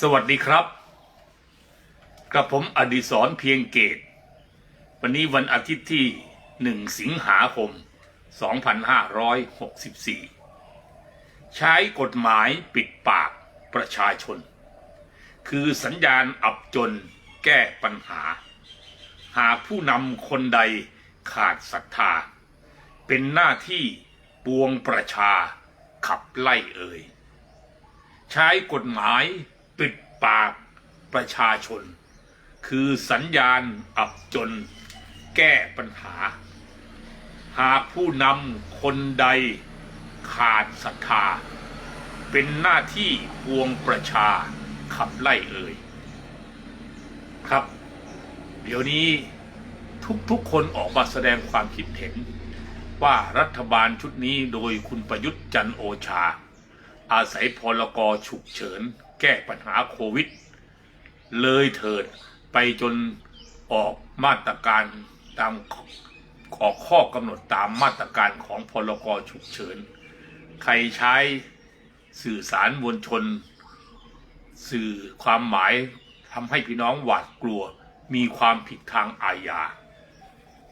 สวัสดีครับ กับผมอดิศรเพียงเกต วันนี้วันอาทิตย์ที่ 1 สิงหาคม 2564 ใช้กฎหมายปิดปากประชาชน คือสัญญาณอับจนแก้ปัญหา หากผู้นำคนใดขาดศรัทธา เป็นหน้าที่ปวงประชาขับไล่เอ่ยใช้กฎหมาย ปิดปากประชาชน คือสัญญาณอับจนแก้ปัญหา หากผู้นำคนใดขาดศรัทธา เป็นหน้าที่ปวงประชาขับไล่เอ่ยครับ เดี๋ยวนี้ทุกๆคนออกมาแสดงความคิดเห็น ว่ารัฐบาลชุดนี้โดยคุณประยุทธ์จันโอชา อาศัยพลกรฉุกเฉิน แก้ปัญหาโควิด เลยเถิดไปจนออกมาตรการตามออกข้อกำหนดตามมาตรการของพลกรฉุกเฉิน ใครใช้สื่อสารมวลชน สื่อความหมายทำให้พี่น้องหวาดกลัวมีความผิดทางอาญา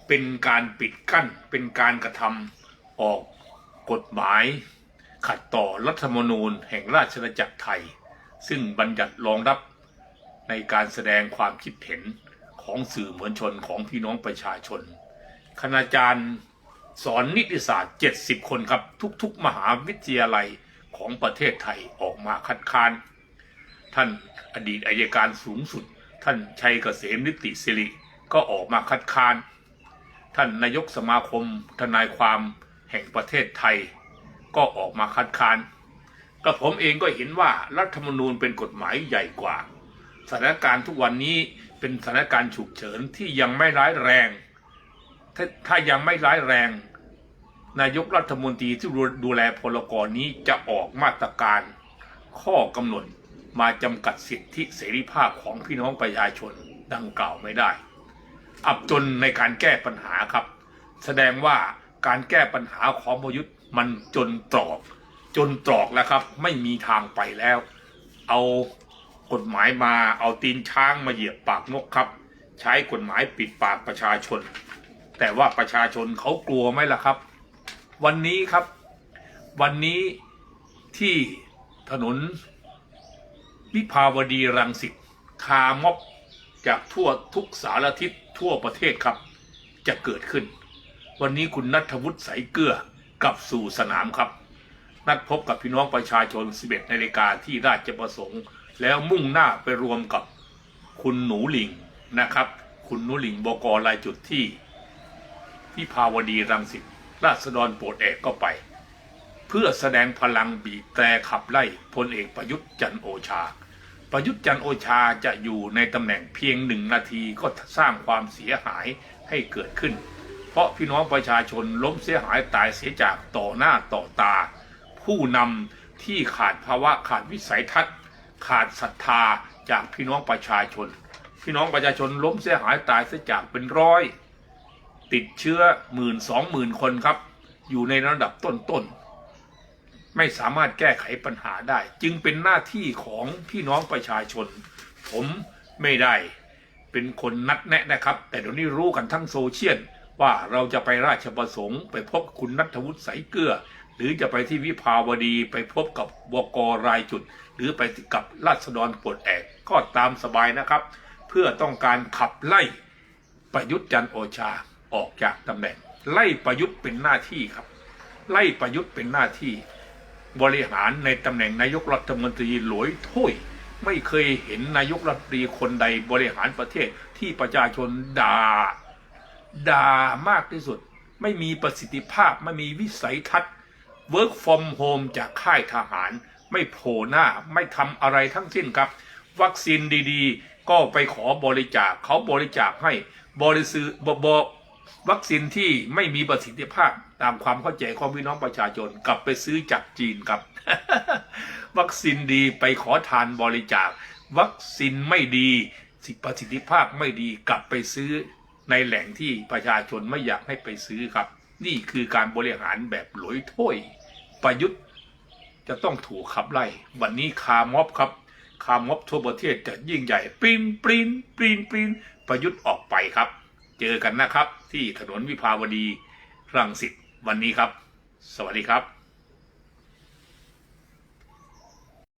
เป็นการปิดกั้นเป็นการกระทำออกกฎหมาย ขัดต่อรัฐธรรมนูญแห่งราชอาณาจักรไทย ซึ่งบัญญัติรองรับในการแสดงความคิดเห็นของสื่อมวลชนของพี่น้องประชาชน คณาจารย์สอนนิติศาสตร์ 70 คนครับ ทุกๆ มหาวิทยาลัยของประเทศไทยออกมาคัดค้าน ท่านอดีตอายการสูงสุด ท่านชัยเกษมนิติสิริก็ออกมาคัดค้าน ท่านนายกสมาคมทนายความแห่งประเทศไทย ก็ออกมาคัดค้าน กระผมเองก็เห็นว่ารัฐธรรมนูญเป็นกฎหมายใหญ่กว่า สถานการณ์ทุกวันนี้เป็นสถานการณ์ฉุกเฉินที่ยังไม่ร้ายแรง ถ้าถ้ายังไม่ร้ายแรง นายกรัฐมนตรีที่ดูแลพลกรนี้จะออกมาตรการ ข้อกำหนดมาจำกัดสิทธิเสรีภาพของพี่น้องประชาชนดังกล่าวไม่ได้ อับจนในการแก้ปัญหาครับ แสดงว่าการแก้ปัญหาของประยุทธ์มันจนตรอก จนตรอกแล้วครับ ไม่มีทางไปแล้ว เอากฎหมายมาเอาตีนช้างมาเหยียบปากนกครับ ใช้กฎหมายปิดปากประชาชน แต่ว่าประชาชนเขากลัวไหมล่ะครับ วันนี้ครับ วันนี้ที่ถนนวิภาวดีรังสิตคาม็อบจากทั่วทุกสารทิศทั่วประเทศครับ จะเกิดขึ้น วันนี้คุณนัทวุฒิสายเกลือกลับสู่สนามครับ นัดพบกับพี่น้องประชาชน 11นาฬิกาที่ราชประสงค์ แล้วมุ่งหน้าไปรวมกับคุณหนูหลิงนะครับ คุณหนูหลิงบกรายจุดที่วิภาวดีรังสิตราษฎรโปรดแอกก็ไป เพื่อแสดงพลังบีบแตรขับไล่พลเอกประยุทธ์จันโอชา ประยุทธ์จันโอชาจะอยู่ในตำแหน่งเพียงหนึ่งนาทีก็สร้างความเสียหายให้เกิดขึ้น เพราะพี่น้องประชาชนล้มเสียหายตายเสียจากต่อหน้าต่อตา ผู้นำที่ขาดภาวะขาดวิสัยทัศน์ ขาดศรัทธาจากพี่น้องประชาชน พี่น้องประชาชนล้มเสียหายตายเสียจากเป็นร้อย ติดเชื้อหมื่นสองหมื่นคนครับ อยู่ในระดับต้นๆไม่สามารถแก้ไขปัญหาได้ จึงเป็นหน้าที่ของพี่น้องประชาชน ผมไม่ได้เป็นคนนัดแนะนะครับ แต่เดี๋ยวนี้รู้กันทั้งโซเชียล ว่าเราจะไปราชประสงค์ ไปพบคุณนัทวุฒิใสายเกลือ หรือจะไปที่วิภาวดีไปพบกับบกรายจุด หรือไปกับราษฎรปลดแอกก็ตามสบายนะครับ เพื่อต้องการขับไล่ประยุทธ์จันโอชาออกจากตำแหน่ง ไล่ประยุทธ์เป็นหน้าที่ครับ ไล่ประยุทธ์เป็นหน้าที่ บริหารในตำแหน่งนายกรัฐมนตรีหลวยถ้วยไม่เคยเห็นนายกรัฐมนตรีคนใดบริหารประเทศที่ประชาชนด่า ด่ามากที่สุด ไม่มีประสิทธิภาพไม่มีวิสัยทัศน์ work from home จากค่ายทหาร ไม่โผล่หน้าไม่ทำอะไรทั้งสิ้นครับ วัคซีนดีๆ ก็ไปขอบริจาคเขาบริจาคให้บริซื้อบอบวัคซีนที่ไม่มีประสิทธิภาพตามความเข้าใจของพี่น้องประชาชนกลับไปซื้อจากจีนครับ วัคซีนดีไปขอทานบริจาค วัคซีนไม่ดีสิประสิทธิภาพไม่ดีกลับไปซื้อ ในแหล่งที่ประชาชนไม่อยากให้ไปซื้อครับ นี่คือการบริหารแบบหลอยถ้วยประยุทธ์จะต้องถูกขับไล่ วันนี้คาม็อบครับ คาร์มอบทั่วประเทศจะยิ่งใหญ่ปรินปรินปรินปรินประยุทธ์ออกไปครับ เจอกันนะครับ ที่ถนนวิภาวดีรังสิตวันนี้ครับ สวัสดีครับ